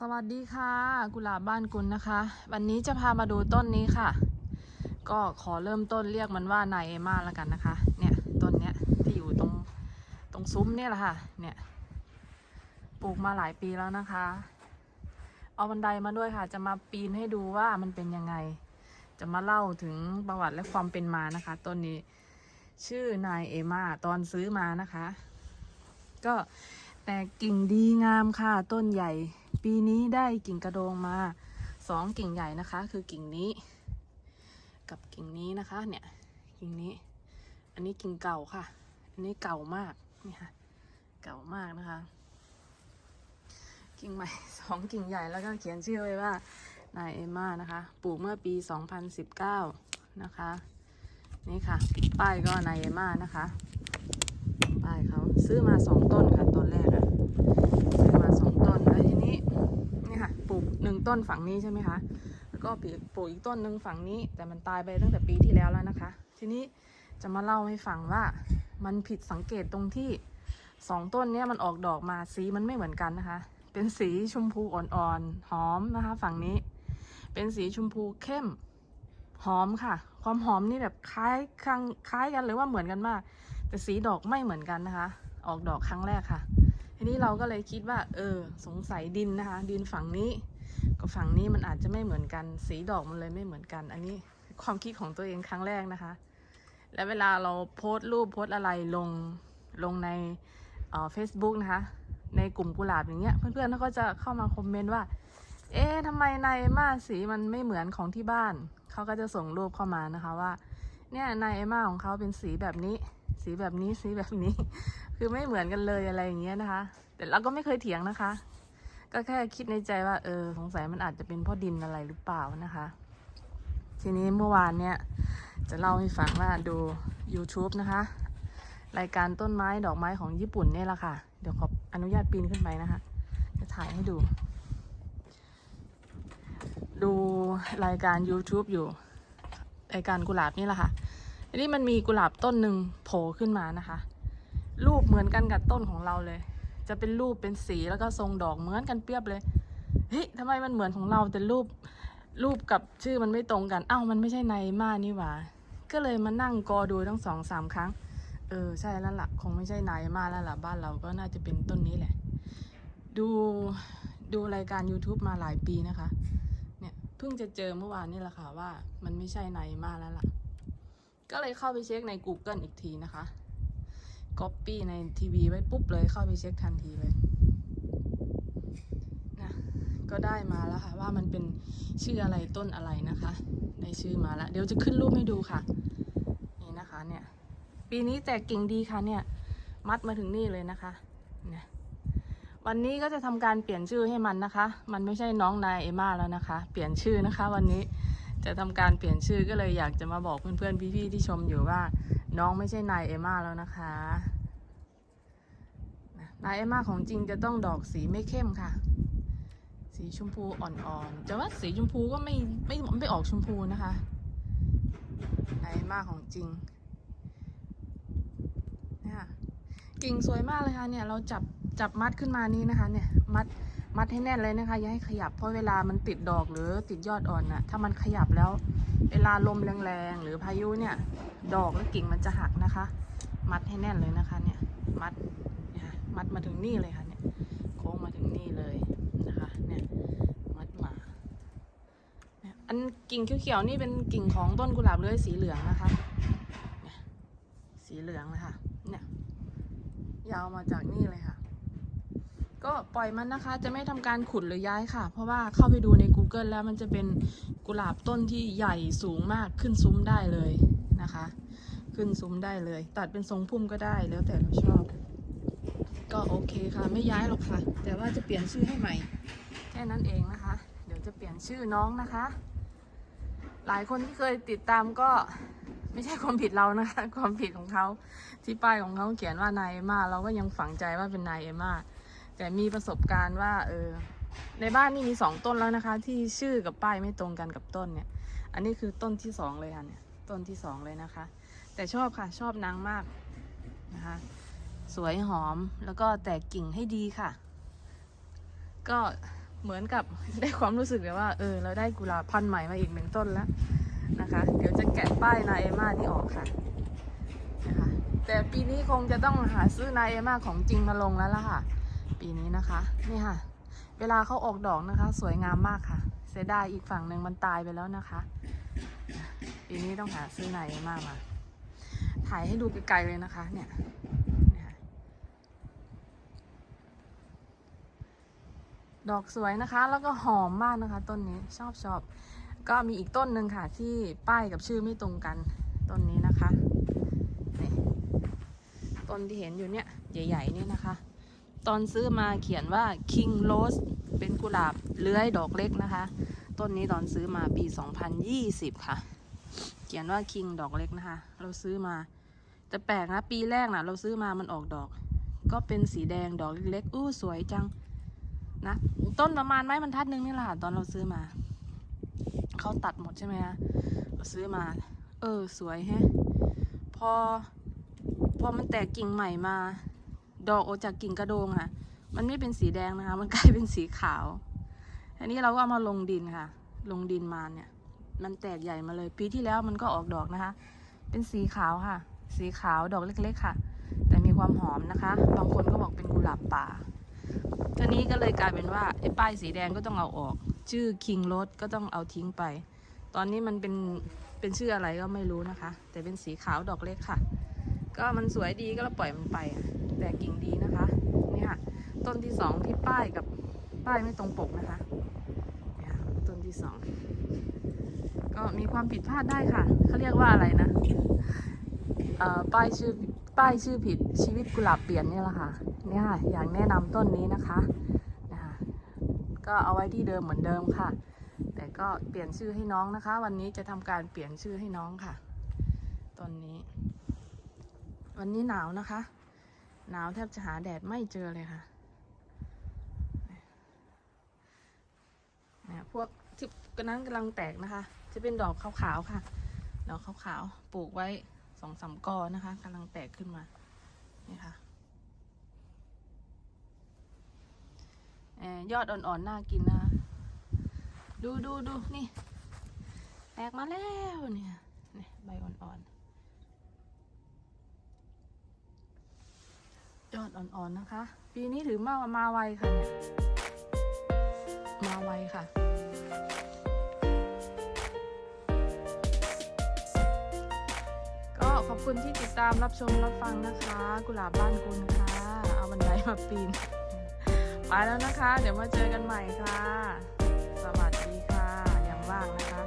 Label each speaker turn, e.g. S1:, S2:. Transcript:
S1: สวัสดีค่ะ กุหลาบบ้านกุลนะคะ วันนี้จะพามาดูต้นนี้ค่ะ ก็ขอเริ่มต้นเรียกมันว่านายเอมาแล้วกันนะคะ เนี่ยต้นเนี้ยที่อยู่ตรงตรงซุ้มเนี่ยแหละค่ะ เนี่ยปลูกมาหลายปีแล้วนะคะ เอาบันไดมาด้วยค่ะ จะมาปีนให้ดูว่ามันเป็นยังไง จะมาเล่าถึงประวัติและความเป็นมานะคะต้นนี้ชื่อนายเอมาตอนซื้อมานะคะ ก็แต่กิ่งดีงามค่ะ ต้นใหญ่ ปีนี้ได้กิ่งกระโดงมาสองกิ่งใหญ่นะคะ คือกิ่งนี้ กับกิ่งนี้นะคะ เนี่ย กิ่งนี้ อันนี้กิ่งเก่าค่ะ อันนี้เก่ามากนี่ค่ะ เก่ามากนะคะ กิ่งใหม่สองกิ่งใหญ่แล้วก็เขียนชื่อไว้ว่านายเอมมานะคะ ปลูกเมื่อปี 2019 นะคะ นี่ค่ะ ป้ายก็นายเอมมานะคะ ป้ายเขาซื้อมาสองต้นค่ะตอนแรกอะซื้อมาสองต้นแล้วทีนี้นี่ค่ะ ปลูกหนึ่งต้นฝั่งนี้ใช่ไหมคะแล้วก็ปลูกปลูกอีกต้นหนึ่งฝั่งนี้ แต่มันตายไปตั้งแต่ปีที่แล้วแล้วนะคะ ทีนี้จะมาเล่าให้ฟังว่ามันผิดสังเกตตรงที่สองต้นเนี้ยมันออกดอกมาสีมันไม่เหมือนกันนะคะ เป็นสีชมพูอ่อนๆหอมนะคะ ฝั่งนี้ เป็นสีชมพูเข้มหอมค่ะ ความหอมนี่แบบคล้ายคล้ายคล้ายกันเลยว่าเหมือนกันมาก แต่สีดอกไม่เหมือนกันนะคะ ออกดอกครั้งแรกค่ะ ทีนี้เราก็เลยคิดว่า เออ สงสัยดินนะคะ ดินฝั่งนี้กับฝั่งนี้มันอาจจะไม่เหมือนกัน สีดอกมันเลยไม่เหมือนกัน อันนี้ความคิดของตัวเองครั้งแรกนะคะ และเวลาเราโพสต์รูปโพสต์อะไรลงลงในเฟซบุ๊กนะคะ ในกลุ่มกุหลาบอย่างเงี้ย เพื่อนๆเขาก็จะเข้ามาคอมเมนต์ว่า เอ๊ะทำไมนายเอมาสีมันไม่เหมือนของที่บ้าน เขาก็จะส่งรูปเข้ามานะคะว่า เนี่ยนายเอมมาของเขาเป็นสีแบบนี้ สีแบบนี้ สีแบบนี้ คือไม่เหมือนกันเลยอะไรอย่างเงี้ยนะคะ แต่เราก็ไม่เคยเถียงนะคะ ก็แค่คิดในใจว่า เออ สงสัยมันอาจจะเป็นพ่อดินอะไรหรือเปล่านะคะ ทีนี้เมื่อวานเนี่ย จะเล่าให้ฟังว่าดู YouTube นะคะ รายการต้นไม้ดอกไม้ของญี่ปุ่นเนี่ยแหละค่ะ เดี๋ยวขออนุญาตปีนขึ้นไปนะคะ จะถ่ายให้ดู ดูรายการ YouTube อยู่ รายการกุหลาบนี่แหละค่ะทีนี้มันมีกุหลาบต้นหนึ่งโผล่ขึ้นมานะคะ รูปเหมือนกันกับต้นของเราเลย จะเป็นรูปเป็นสีแล้วก็ทรงดอกเหมือนกันเปรียบเลยเฮ้ยทำไมมันเหมือนของเราแต่รูปรูปกับชื่อมันไม่ตรงกัน เอ้ามันไม่ใช่ไนมานี่หว่า ก็เลยมานั่งกอดูทั้งสองสามครั้ง เออใช่แล้วล่ะคงไม่ใช่ไนมาแล้วล่ะบ้านเราก็น่าจะเป็นต้นนี้แหละ ดูดูรายการ YouTube มาหลายปีนะคะ เนี่ยเพิ่งจะเจอเมื่อวานนี่แหละค่ะว่ามันไม่ใช่ไนมาแล้วล่ะ ก็เลยเข้าไปเช็คใน Google อีกทีนะคะ Copy ในทีวีไว้ปุ๊บเลยเข้าไปเช็คทันทีเลยนะก็ได้มาแล้วค่ะ ว่ามันเป็นชื่ออะไรต้นอะไรนะคะได้ชื่อมาแล้ว เดี๋ยวจะขึ้นรูปให้ดูค่ะ นี่นะคะเนี่ย ปีนี้แตกกิ่งดีค่ะเนี่ย มัดมาถึงนี่เลยนะคะเนี่ยวันนี้ก็จะทำการเปลี่ยนชื่อให้มันนะคะ มันไม่ใช่น้องนายเอม่าแล้วนะคะ เปลี่ยนชื่อนะคะ วันนี้จะทำการเปลี่ยนชื่อก็เลยอยากจะมาบอกเพื่อนๆพี่ๆที่ชมอยู่ว่า น้องไม่ใช่นายเอมมาแล้วนะคะนายเอมมาของจริงจะต้องดอกสีไม่เข้มค่ะ สีชมพูอ่อนๆจะว่าสีชมพูก็ไม่ไม่ไม่ออกชมพูนะคะนายเอมมาของจริงนะคะกิ่งสวยมากเลยค่ะเนี่ยเราจับจับมัดขึ้นมานี้นะคะ เนี่ยมัด มัดให้แน่นเลยนะคะ อย่าให้ขยับเพราะเวลามันติดดอกหรือติดยอดอ่อนน่ะ ถ้ามันขยับแล้ว เวลาลมแรงๆหรือพายุเนี่ย ดอกและกิ่งมันจะหักนะคะ มัดให้แน่นเลยนะคะ เนี่ย มัดนี่ยค่ะมัดมาถึงนี่เลยค่ะเนี่ย โค้งมาถึงนี่เลยนะคะ เนี่ย มัดมาเนี่ยอันกิ่งเขียวๆนี่เป็นกิ่งของต้นกุหลาบเลื้อยสีเหลืองนะคะเนี่ยสีเหลืองนะคะ เนี่ย ยาวมาจากนี่เลยค่ะ ก็ปล่อยมันนะคะ จะไม่ทำการขุดหรือย้ายค่ะ เพราะว่าเข้าไปดูใน Google แล้วมันจะเป็นกุหลาบต้นที่ใหญ่สูงมากขึ้นซุ้มได้เลยนะคะ ขึ้นซุ้มได้เลย ตัดเป็นทรงพุ่มก็ได้แล้วแต่เราชอบ ก็โอเคค่ะ ไม่ย้ายหรอกค่ะ แต่ว่าจะเปลี่ยนชื่อให้ใหม่ แค่นั้นเองนะคะ เดี๋ยวจะเปลี่ยนชื่อน้องนะคะ หลายคนที่เคยติดตามก็ไม่ใช่ความผิดเรานะคะ ความผิดของเขาที่ป้ายของเขาเขียนว่านายเอมมาเราก็ยังฝังใจว่าเป็นนายเอมมา แต่มีประสบการณ์ว่า เออ ในบ้านนี่มีสองต้นแล้วนะคะ ที่ชื่อกับป้ายไม่ตรงกันกับต้นเนี่ย อันนี้คือต้นที่สองเลยค่ะเนี่ย ต้นที่สองเลยนะคะ แต่ชอบค่ะชอบนางมากนะคะ สวยหอมแล้วก็แตกกิ่งให้ดีค่ะ ก็เหมือนกับได้ความรู้สึกเลยว่า เออ เราได้กุหลาบพันธุ์ใหม่มาอีกหนึ่งต้นแล้วนะคะ เดี๋ยวจะแกะป้ายนายเอมานี่ออกค่ะนะคะแต่ปีนี้คงจะต้องหาซื้อนายเอมาของจริงมาลงแล้วล่ะค่ะ ปีนี้นะคะ นี่ค่ะ เวลาเขาออกดอกนะคะ สวยงามมากค่ะ เสียดายอีกฝั่งหนึ่งมันตายไปแล้วนะคะ ปีนี้ต้องหาซื้อนม่ามา ถ่ายให้ดูไกลๆเลยนะคะ เนี่ยนี่ค่ะดอกสวยนะคะ แล้วก็หอมมากนะคะ ต้นนี้ชอบชอบก็มีอีกต้นหนึ่งค่ะ ที่ป้ายกับชื่อไม่ตรงกันต้นนี้นะคะนี่ต้นที่เห็นอยู่เนี่ยใหญ่ๆเนี่ยนะคะ ตอนซื้อมาเขียนว่า King Rose เป็นกุหลาบเลื้อยดอกเล็กนะคะ ต้นนี้ตอนซื้อมาปี 2020 ค่ะ เขียนว่า King ดอกเล็กนะคะ เราซื้อมา แต่แปลกนะ ปีแรกนะเราซื้อมามันออกดอก ก็เป็นสีแดงดอกเล็กๆอู้สวยจังนะต้นประมาณไม้บรรทัดนึงนี่แหละค่ะตอนเราซื้อมาเขาตัดหมดใช่ไหมคะเราซื้อมา เออสวยแฮะ พอ พอมันแตกกิ่งใหม่มา ดอกออกจากกิ่งกระโดงค่ะ มันไม่เป็นสีแดงนะคะ มันกลายเป็นสีขาว อันนี้เราก็เอามาลงดินค่ะ ลงดินมาเนี่ย มันแตกใหญ่มาเลย ปีที่แล้วมันก็ออกดอกนะคะ เป็นสีขาวค่ะ สีขาวดอกเล็ก ๆ ค่ะ แต่มีความหอมนะคะ บางคนก็บอกเป็นกุหลาบป่าทีนี้ก็เลยกลายเป็นว่าไอ้ป้ายสีแดงก็ต้องเอาออก ชื่อ King Road ก็ต้องเอาทิ้งไป ตอนนี้มันเป็นเป็นชื่ออะไรก็ไม่รู้นะคะ แต่เป็นสีขาวดอกเล็กค่ะ ก็มันสวยดีก็เราปล่อยมันไปอะ แต่กิ่งดีนะคะ นี่ค่ะ ต้นที่สองที่ป้ายกับป้ายไม่ตรงปกนะคะเนี่ยค่ะต้นที่สองก็มีความผิดพลาดได้ค่ะเขาเรียกว่าอะไรนะเอ่อป้ายชื่อป้ายชื่อผิดชีวิตกุหลาบเปลี่ยนนี่แหละค่ะเนี่ยค่ะอยากแนะนำต้นนี้นะคะนะคะ ก็เอาไว้ที่เดิมเหมือนเดิมค่ะ แต่ก็เปลี่ยนชื่อให้น้องนะคะ วันนี้จะทำการเปลี่ยนชื่อให้น้องค่ะต้นนี้ วันนี้หนาวนะคะ หนาวแทบจะหาแดดไม่เจอเลยค่ะเนี่ยพวกที่กนั้นกำลังแตกนะคะ จะเป็นดอกขาวๆค่ะ ดอกขาวๆ ปลูกไว้สองสามกอนะคะกำลังแตกขึ้นมา นี่ค่ะออยอดอ่อนๆ น่ากินนะคะดูดูดูนี่ แตกมาแล้วเนี่ย นี่ใบอ่อนๆ ยอดอ่อนๆนะคะ ปีนี้ถือมามาไวค่ะเนี่ยมาไวค่ะ ก็ขอบคุณที่ติดตามรับชมรับฟังนะคะ กุหลาบบ้านคุณค่ะ เอาบันไดมาปีนไปแล้วนะคะ เดี๋ยวมาเจอกันใหม่ค่ะ สวัสดีค่ะยังว่างนะคะ